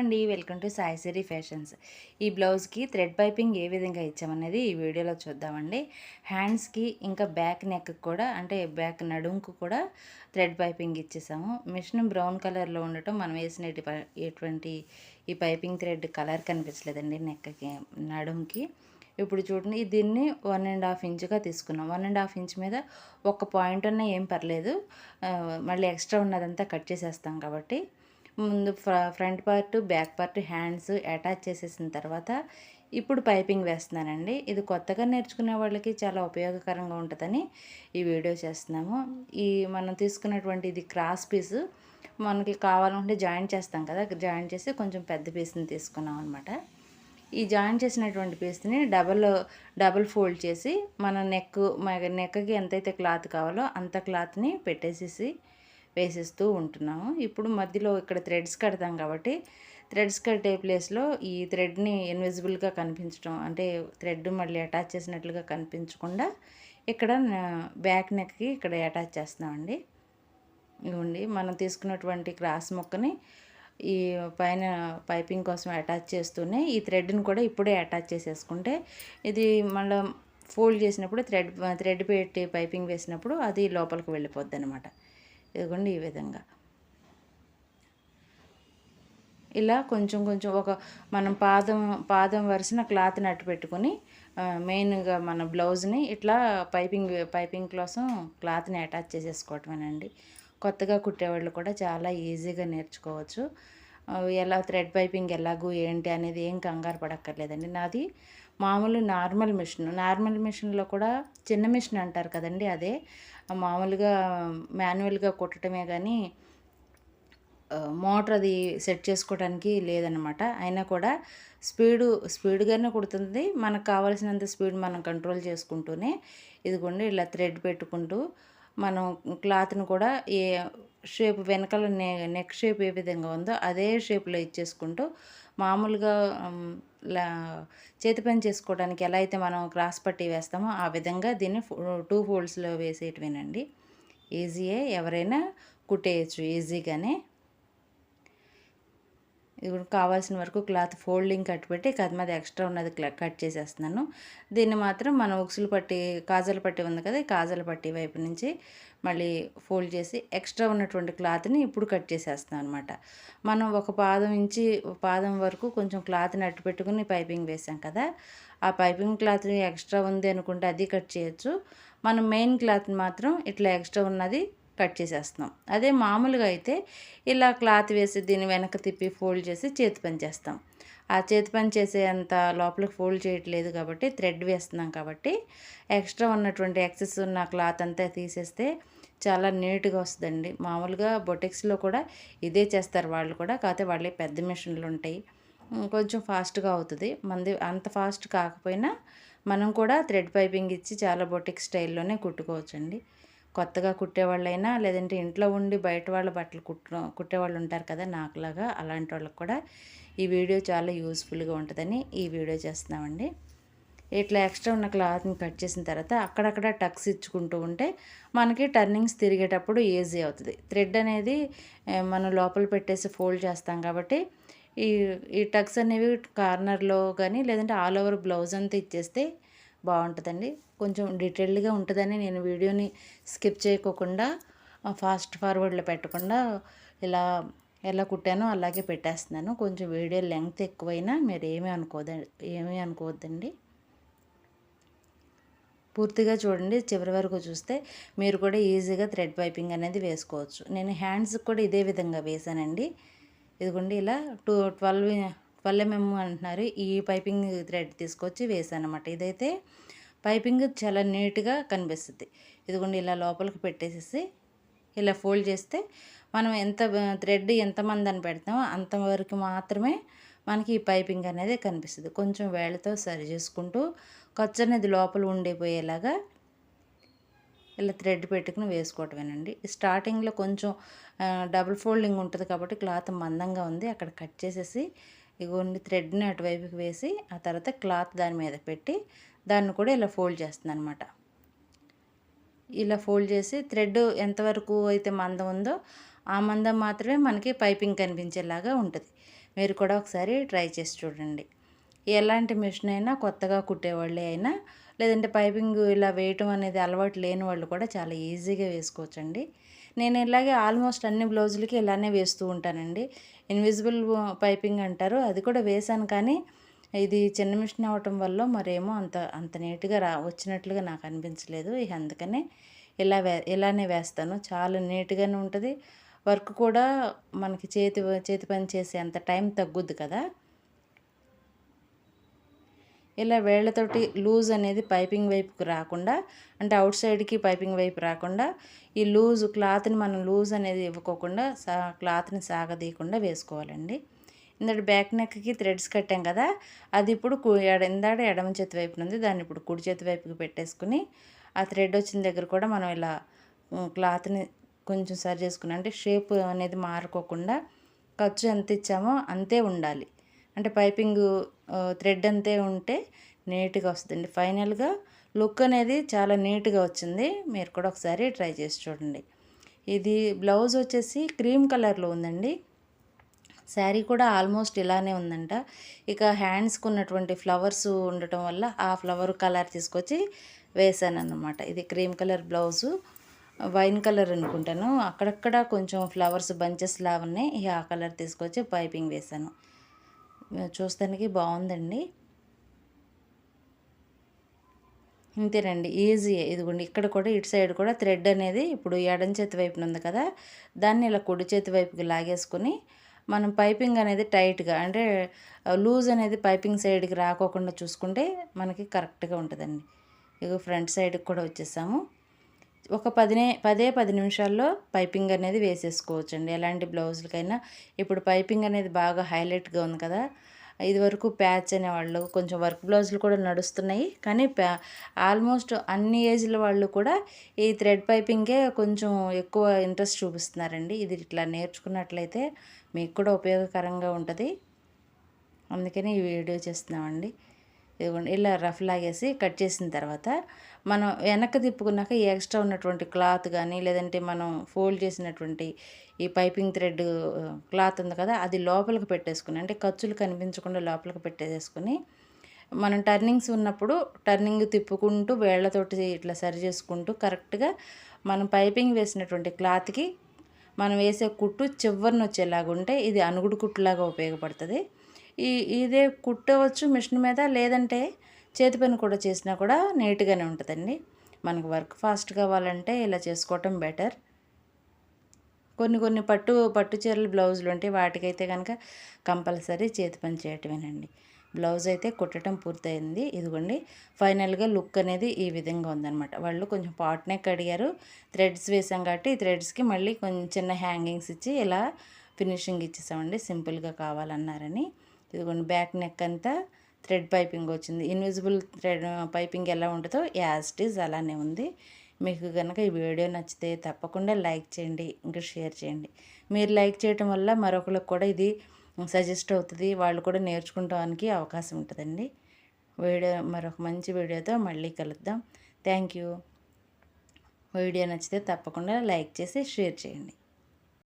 అండి. Welcome to Saisiri fashions. ఈ బ్లౌజ్కి థ్రెడ్ పైపింగ్ ఏ విధంగా ఇచ్చామనేది ఈ వీడియోలో చూద్దామండి. హ్యాండ్స్కి ఇంకా బ్యాక్ నెక్ కూడా అంటే బ్యాక్ నడుముకు కూడా థ్రెడ్ పైపింగ్ ఇచ్చేసాము. మిషన్ బ్రౌన్ కలర్లో ఉండటం మనం వేసిన ఎటువంటి ఈ పైపింగ్ థ్రెడ్ కలర్ కనిపించలేదండి నెక్కి నడుముకి. ఇప్పుడు చూడండి దీన్ని వన్ అండ్ హాఫ్ ఇంచ్గా తీసుకున్నాం. వన్ అండ్ హాఫ్ ఇంచ్ మీద ఒక పాయింట్ ఉన్న ఏం పర్లేదు. మళ్ళీ ఎక్స్ట్రా ఉన్నదంతా కట్ చేసేస్తాం కాబట్టి. ముందు front part back part hands attach చేసేసిన తర్వాత ఇప్పుడు పైపింగ్ వేస్తున్నానండి. ఇది కొత్తగా నేర్చుకునే వాళ్ళకి చాలా ఉపయోగకరంగా ఉంటుందని ఈ వీడియో చేస్తున్నాము. ఈ మనం తీసుకున్నటువంటి ఇది క్రాస్ పీస్. మనకి కావాలంటే జాయింట్ చేస్తాం కదా జాయింట్ చేసి కొంచెం పెద్ద పీస్ని తీసుకున్నాం అనమాట ఈ జాయింట్ చేసినటువంటి పీస్ని డబల్ డబల్ ఫోల్డ్ చేసి మన నెక్ నెక్కి ఎంతైతే క్లాత్ కావాలో అంత క్లాత్ని పెట్టేసేసి వేసేస్తూ ఉంటున్నాము. ఇప్పుడు మధ్యలో ఇక్కడ థ్రెడ్స్ కడతాం కాబట్టి థ్రెడ్స్ కట్టే ప్లేస్లో ఈ థ్రెడ్ని ఇన్విజిబుల్గా కనిపించడం అంటే థ్రెడ్ మళ్ళీ అటాచ్ చేసినట్లుగా కనిపించకుండా ఇక్కడ బ్యాక్ నెక్కి ఇక్కడ అటాచ్ చేస్తామండి ఇవ్వండి మనం తీసుకున్నటువంటి క్రాస్ మొక్కని ఈ పైన పైపింగ్ కోసం అటాచ్ చేస్తూనే ఈ థ్రెడ్ని కూడా ఇప్పుడే అటాచ్ చేసేసుకుంటే ఇది మళ్ళీ ఫోల్డ్ చేసినప్పుడు థ్రెడ్ థ్రెడ్ పెట్టి పైపింగ్ వేసినప్పుడు అది లోపలికి వెళ్ళిపోద్ది అనమాట ఇదిగోండి ఈ విధంగా. ఇలా కొంచెం కొంచెం ఒక మనం పాదం పాదం వరుసన క్లాత్ నట్టు పెట్టుకొని మెయిన్గా మన బ్లౌజ్ని ఇట్లా పైపింగ్ పైపింగ్ కోసం క్లాత్ని అటాచ్ చేసేసుకోవటమేనండి. కొత్తగా కుట్టేవాళ్ళు కూడా చాలా ఈజీగా నేర్చుకోవచ్చు. ఎలా థ్రెడ్ పైపింగ్ ఎలాగూ ఏంటి అనేది ఏం కంగారు పడక్కర్లేదండి. నాది మామూలు నార్మల్ మిషన్. నార్మల్ మిషన్లో కూడా చిన్న మిషన్ అంటారు కదండి అదే. మామూలుగా మాన్యువల్గా కుట్టడమే కానీ మోటార్ అది సెట్ చేసుకోవడానికి లేదనమాట అయినా కూడా స్పీడు స్పీడ్గానే కుడుతుంది. మనకు కావాల్సినంత స్పీడ్ మనం కంట్రోల్ చేసుకుంటూనే ఇదిగోండి ఇలా థ్రెడ్ పెట్టుకుంటూ మనం క్లాత్ను కూడా ఏ షేప్ వెనకాల నెక్ షేప్ ఏ విధంగా ఉందో అదే షేప్లో ఇచ్చేసుకుంటూ మామూలుగా చేతి పని చేసుకోవడానికి ఎలా అయితే మనం క్రాస్ పట్టి వేస్తామో ఆ విధంగా దీన్ని టూ ఫోల్డ్స్లో వేసేటివేనండి. ఈజీయే ఎవరైనా కుట్టేయచ్చు ఈజీగానే. ఇప్పుడు కావాల్సిన వరకు క్లాత్ ఫోల్డింగ్ కట్ పెట్టి మీద ఎక్స్ట్రా ఉన్నది కట్ చేసేస్తున్నాను. దీన్ని మాత్రం మనం ఉక్సులు పట్టి కాజల పట్టి ఉంది కదా కాజల పట్టి వైపు నుంచి మళ్ళీ ఫోల్డ్ చేసి ఎక్స్ట్రా ఉన్నటువంటి క్లాత్ని ఇప్పుడు కట్ చేసేస్తాం అనమాట మనం ఒక పాదం ఇంచి పాదం వరకు కొంచెం క్లాత్ని అట్టు పెట్టుకుని పైపింగ్ వేసాం కదా ఆ పైపింగ్ క్లాత్ ఎక్స్ట్రా ఉంది అనుకుంటే అది కట్ చేయొచ్చు. మనం మెయిన్ క్లాత్ మాత్రం ఇట్లా ఎక్స్ట్రా ఉన్నది కట్ చేసేస్తున్నాం. అదే మామూలుగా అయితే ఇలా క్లాత్ వేసి దీన్ని వెనక తిప్పి ఫోల్డ్ చేసి చేతి పని చేస్తాం. ఆ చేతి పని చేసే అంత లోపలికి ఫోల్డ్ చేయట్లేదు కాబట్టి థ్రెడ్ వేస్తున్నాం కాబట్టి ఎక్స్ట్రా ఉన్నటువంటి ఎక్సెస్ ఉన్న క్లాత్ అంతా తీసేస్తే చాలా నీట్గా వస్తుందండి. మామూలుగా బొటిక్స్లో కూడా ఇదే చేస్తారు వాళ్ళు కూడా కాకపోతే వాళ్ళే పెద్ద మిషన్లు ఉంటాయి. కొంచెం ఫాస్ట్గా అవుతుంది. మంది అంత ఫాస్ట్ కాకపోయినా మనం కూడా థ్రెడ్ పైపింగ్ ఇచ్చి చాలా బొటిక్ స్టైల్లోనే కుట్టుకోవచ్చండి. కొత్తగా కుట్టేవాళ్ళైనా లేదంటే ఇంట్లో ఉండి బయట వాళ్ళ బట్టలు కుట్టు కుట్టేవాళ్ళు ఉంటారు కదా నాకులాగా అలాంటి వాళ్ళకి కూడా ఈ వీడియో చాలా యూస్ఫుల్గా ఉంటుందని ఈ వీడియో చేస్తున్నామండి. ఇట్లా ఎక్స్ట్రా ఉన్న క్లాత్ని కట్ చేసిన తర్వాత అక్కడక్కడ టక్స్ ఇచ్చుకుంటూ ఉంటే మనకి టర్నింగ్స్ తిరిగేటప్పుడు ఈజీ అవుతుంది. థ్రెడ్ అనేది మనం లోపల పెట్టేసి ఫోల్డ్ చేస్తాం కాబట్టి ఈ ఈ టక్స్ అనేవి కార్నర్లో కానీ లేదంటే ఆల్ ఓవర్ బ్లౌజ్ అంతా ఇచ్చేస్తే బాగుంటుందండి. కొంచెం డీటెయిల్డ్గా ఉంటుందని నేను వీడియోని స్కిప్ చేయకోకుండా ఫాస్ట్ ఫార్వర్డ్లో పెట్టకుండా ఇలా ఎలా కుట్టానో అలాగే పెట్టేస్తున్నాను. కొంచెం వీడియో లెంగ్త్ ఎక్కువైనా మీరు ఏమీ అనుకోద ఏమీ అనుకోవద్దండి. పూర్తిగా చూడండి చివరి వరకు చూస్తే మీరు కూడా ఈజీగా థ్రెడ్ పైపింగ్ అనేది వేసుకోవచ్చు. నేను హ్యాండ్స్కి కూడా ఇదే విధంగా వేసానండి. ఇదిగోండి ఇలా టూ ట్వెల్వ్ ట్వెల్వ్ అంటున్నారు. ఈ పైపింగ్ థ్రెడ్ తీసుకొచ్చి వేసాను అనమాట ఇదైతే పైపింగ్ చాలా నీట్గా కనిపిస్తుంది. ఇదిగోండి ఇలా లోపలికి పెట్టేసేసి ఇలా ఫోల్డ్ చేస్తే మనం ఎంత థ్రెడ్ ఎంతమంది అని పెడతామో అంతవరకు మాత్రమే మనకి ఈ పైపింగ్ అనేది కనిపిస్తుంది. కొంచెం వేళ్ళతో సరి చేసుకుంటూ ఖర్చు అనేది లోపల ఉండిపోయేలాగా ఇలా థ్రెడ్ పెట్టుకుని వేసుకోవటమేనండి. స్టార్టింగ్లో కొంచెం డబుల్ ఫోల్డింగ్ ఉంటుంది కాబట్టి క్లాత్ మందంగా ఉంది. అక్కడ కట్ చేసేసి ఇగోండి థ్రెడ్ని అటువైపుకి వేసి ఆ తర్వాత క్లాత్ దాని మీద పెట్టి దాన్ని కూడా ఇలా ఫోల్డ్ చేస్తుంది అనమాట ఇలా ఫోల్డ్ చేసి థ్రెడ్ ఎంతవరకు అయితే మందం ఉందో ఆ మందం మాత్రమే మనకి పైపింగ్ కనిపించేలాగా ఉంటుంది. మీరు కూడా ఒకసారి ట్రై చేసి చూడండి. ఎలాంటి మిషన్ అయినా కొత్తగా కుట్టేవాళ్ళే అయినా లేదంటే పైపింగ్ ఇలా వేయటం అనేది అలవాటు లేని వాళ్ళు కూడా చాలా ఈజీగా వేసుకోవచ్చండి. నేను ఇలాగే ఆల్మోస్ట్ అన్ని బ్లౌజులకి ఇలానే వేస్తూ ఉంటానండి. ఇన్విజిబుల్ పైపింగ్ అంటారు. అది కూడా వేశాను కానీ ఇది చిన్న మిషన్ అవ్వటం వల్ల మరేమో అంత అంత నీట్గా రా వచ్చినట్లుగా నాకు అనిపించలేదు. ఇక అందుకనే ఇలా వే ఇలానే వేస్తాను. చాలా నీట్గానే ఉంటుంది. వర్క్ కూడా మనకి చేతి చేతి పని చేసే అంత టైం తగ్గుద్ది కదా. ఇలా వేళ్ళతోటి లూజ్ అనేది పైపింగ్ వైపుకి రాకుండా అంటే అవుట్ సైడ్కి పైపింగ్ వైపు రాకుండా ఈ లూజ్ క్లాత్ని మనం లూజ్ అనేది ఇవ్వకోకుండా సా క్లాత్ని సాగదీయకుండా వేసుకోవాలండి. ఇందాడు బ్యాక్ నెక్కి థ్రెడ్స్ కట్టాం కదా అది ఇప్పుడు ఎడ ఎడమ చేతి వైపు ఉంది దాన్ని ఇప్పుడు కుడి చేతి వైపుకి పెట్టేసుకుని ఆ థ్రెడ్ వచ్చిన దగ్గర కూడా మనం ఇలా క్లాత్ని కొంచెం సరి చేసుకుని అంటే షేప్ అనేది మారుకోకుండా ఖర్చు ఎంత ఇచ్చామో అంతే ఉండాలి. అంటే పైపింగ్ థ్రెడ్ అంతే ఉంటే నీట్గా వస్తుందండి. ఫైనల్గా లుక్ అనేది చాలా నీట్గా వచ్చింది. మీరు కూడా ఒకసారి ట్రై చేసి చూడండి. ఇది బ్లౌజ్ వచ్చేసి క్రీమ్ కలర్లో ఉందండి. శారీ కూడా ఆల్మోస్ట్ ఇలానే ఉందంట. ఇక హ్యాండ్స్కి ఉన్నటువంటి ఫ్లవర్స్ ఉండటం వల్ల ఆ ఫ్లవర్ కలర్ తీసుకొచ్చి వేసాను అన్నమాట ఇది cream colour blouse. Wine colour అనుకుంటాను. అక్కడక్కడ కొంచెం ఫ్లవర్స్ బంచెస్ లా ఉన్నాయి ఆ కలర్ తీసుకొచ్చి పైపింగ్ వేసాను. చూస్తానికి బాగుందండి. ఇంతేనండి ఈజీ ఇదిగోండి ఇక్కడ కూడా ఇటు సైడ్ కూడా థ్రెడ్ అనేది ఇప్పుడు ఎడం చేతి వైపున ఉంది కదా దాన్ని ఇలా కుడి చేతి వైపుకి లాగేసుకుని మనం పైపింగ్ అనేది టైట్గా అంటే లూజ్ అనేది పైపింగ్ సైడ్కి రాకోకుండా చూసుకుంటే మనకి కరెక్ట్గా ఉంటుందండి. ఇక ఫ్రంట్ సైడ్కి కూడా వచ్చేసాము. ఒక పదినే పదే పది నిమిషాల్లో పైపింగ్ అనేది వేసేసుకోవచ్చండి. ఎలాంటి బ్లౌజులకైనా ఇప్పుడు పైపింగ్ అనేది బాగా హైలైట్గా ఉంది కదా. ఇది వరకు ప్యాచ్ అనేవాళ్ళు కొంచెం వర్క్ బ్లౌజులు కూడా నడుస్తున్నాయి. కానీ ప్యా ఆల్మోస్ట్ అన్ని ఏజ్ల వాళ్ళు కూడా ఈ థ్రెడ్ పైపింగే కొంచెం ఎక్కువ ఇంట్రెస్ట్ చూపిస్తున్నారండి. ఇది ఇట్లా నేర్చుకున్నట్లయితే మీకు కూడా ఉపయోగకరంగా ఉంటుంది. అందుకని ఈ వీడియో చేస్తున్నామండి. ఇదిగోండి ఇలా రఫ్ లాగేసి కట్ చేసిన తర్వాత మనం వెనక్కి తిప్పుకున్నాక ఈ ఎక్స్ట్రా ఉన్నటువంటి క్లాత్ కానీ లేదంటే మనం ఫోల్డ్ చేసినటువంటి ఈ పైపింగ్ థ్రెడ్ క్లాత్ ఉంది కదా అది లోపలికి పెట్టేసుకుని అంటే ఖర్చులు కనిపించకుండా లోపలికి పెట్టేసుకుని మనం టర్నింగ్స్ ఉన్నప్పుడు టర్నింగ్ తిప్పుకుంటూ వేళ్ళతోటి ఇట్లా సరి చేసుకుంటూ కరెక్ట్గా మనం పైపింగ్ వేసినటువంటి క్లాత్కి మనం వేసే కుట్టు చివరిని వచ్చేలాగా ఉంటే ఇది అనుగుడు కుట్టులాగా ఉపయోగపడుతుంది. ఈ ఇదే కుట్టవచ్చు మిషన్ మీద లేదంటే చేతి పని కూడా చేసినా కూడా నీట్గానే ఉంటుందండి. మనకు వర్క్ ఫాస్ట్ కావాలంటే ఇలా చేసుకోవటం బెటర్. కొన్ని కొన్ని పట్టు పట్టు చీరలు బ్లౌజులు ఉంటాయి వాటికైతే కనుక కంపల్సరీ చేతి పని చేయటమేనండి. బ్లౌజ్ అయితే కుట్టడం పూర్తయింది. ఇదిగోండి ఫైనల్గా లుక్ అనేది ఈ విధంగా ఉందన్నమాట. వాళ్ళు కొంచెం పాట్ నెక్ అడిగారు థ్రెడ్స్ వేసాం కాబట్టి ఈ థ్రెడ్స్కి మళ్ళీ కొంచెం చిన్న హ్యాంగింగ్స్ ఇచ్చి ఇలా ఫినిషింగ్ ఇచ్చేసామండి సింపుల్గా కావాలన్నారని. ఇదిగోండి బ్యాక్ నెక్ అంతా థ్రెడ్ పైపింగ్ వచ్చింది. ఇన్విజిబుల్ థ్రెడ్ పైపింగ్ ఎలా ఉంటుందో యాజ్ ఇట్ అలానే ఉంది. మీకు కనుక ఈ వీడియో నచ్చితే తప్పకుండా లైక్ చేయండి ఇంకా షేర్ చేయండి. మీరు లైక్ చేయటం వల్ల మరొకరికి కూడా ఇది సజెస్ట్ అవుతుంది. వాళ్ళు కూడా నేర్చుకోవడానికి అవకాశం ఉంటుందండి. వీడియో మరొక మంచి వీడియోతో మళ్ళీ కలుద్దాం. Thank you. వీడియో నచ్చితే తప్పకుండా లైక్ చేసి షేర్ చేయండి.